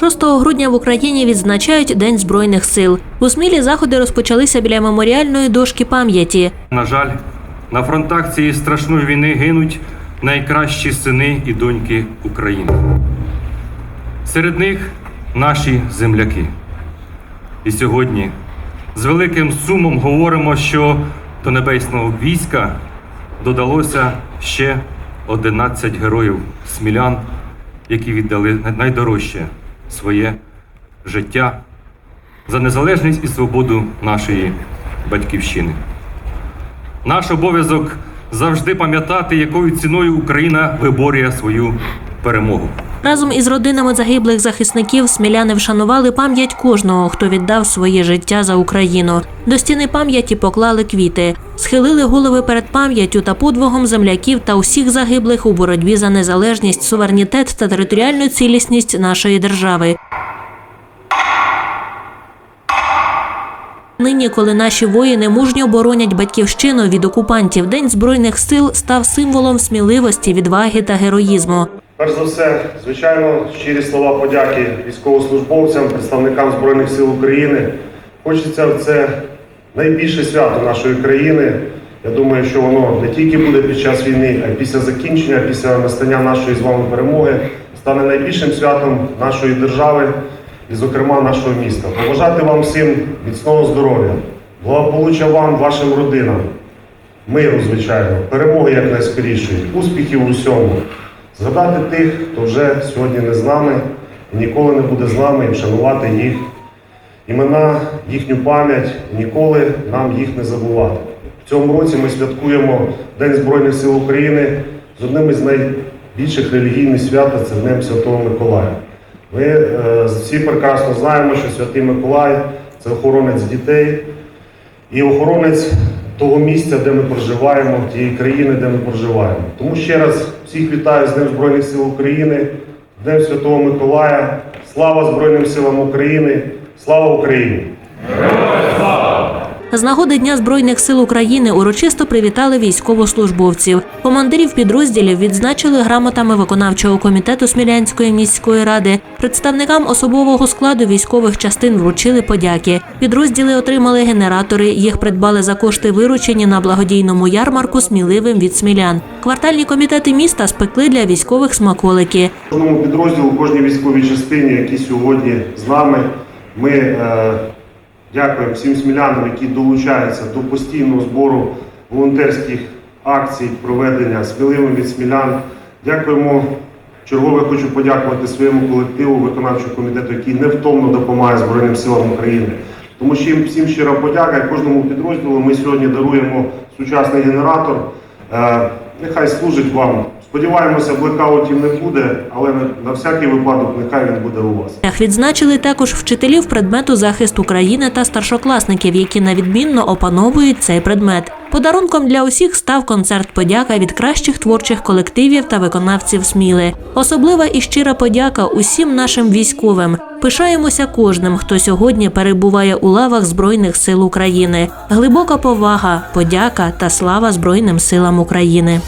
6 грудня в Україні відзначають День Збройних сил. У Смілі заходи розпочалися біля меморіальної дошки пам'яті. На жаль, на фронтах цієї страшної війни гинуть найкращі сини і доньки України. Серед них наші земляки. І сьогодні з великим сумом говоримо, що до небесного війська додалося ще 11 героїв смілян, які віддали найдорожче своє життя за незалежність і свободу нашої батьківщини. Наш обов'язок завжди пам'ятати, якою ціною Україна виборює свою перемогу. Разом із родинами загиблих захисників сміляни вшанували пам'ять кожного, хто віддав своє життя за Україну. До стіни пам'яті поклали квіти, схилили голови перед пам'яттю та подвигом земляків та усіх загиблих у боротьбі за незалежність, суверенітет та територіальну цілісність нашої держави. Нині, коли наші воїни мужньо боронять батьківщину від окупантів, День збройних сил став символом сміливості, відваги та героїзму. Перш за все, звичайно, щирі слова подяки військовослужбовцям, представникам Збройних сил України. Хочеться в це найбільше свято нашої країни. Я думаю, що воно не тільки буде під час війни, а й після закінчення, після настання нашої з вами перемоги, стане найбільшим святом нашої держави і, зокрема, нашого міста. Побажати вам всім міцного здоров'я, благополуччя вам, вашим родинам, миру, звичайно, перемоги якнайскорішої, успіхів у всьому. Згадати тих, хто вже сьогодні не з нами і ніколи не буде з нами, і вшанувати їх імена, їхню пам'ять, ніколи нам їх не забувати. В цьому році ми святкуємо День Збройних сил України з одним із найбільших релігійних свят це Днем Святого Миколая. Ми е, всі прекрасно знаємо, що Святий Миколай це охоронець дітей і охоронець того місця, де ми проживаємо, тієї країни, де ми проживаємо. Тому ще раз всіх вітаю з Днем Збройних сил України, Днем Святого Миколая. Слава Збройним силам України! Слава Україні! З нагоди Дня Збройних сил України урочисто привітали військовослужбовців. Командирів підрозділів відзначили грамотами виконавчого комітету Смілянської міської ради. Представникам особового складу військових частин вручили подяки. Підрозділи отримали генератори. Їх придбали за кошти виручені на благодійному ярмарку сміливим від смілян. Квартальні комітети міста спекли для військових смаколики. Кожному підрозділу, кожній військовій частині, які сьогодні з нами, ми е, дякуємо всім смілянам, які долучаються до постійного збору волонтерських акцій, проведення сміливим від смілян. Дякуємо. Чергове хочу подякувати своєму колективу виконавчого комітету, який невтомно допомагає Збройним силам України. Тому що їм всім щира подяка і кожному підрозділу. Ми сьогодні даруємо сучасний генератор. Е, Нехай служить вам. Сподіваємося, блекаутів не буде, але на, всякий випадок нехай він буде у вас. Відзначили також вчителів предмету захист України та старшокласників, які навідмінно опановують цей предмет. Подарунком для усіх став концерт подяка від кращих творчих колективів та виконавців Сміли. Особлива і щира подяка усім нашим військовим. Пишаємося кожним, хто сьогодні перебуває у лавах Збройних сил України. Глибока повага, подяка та слава Збройним силам України.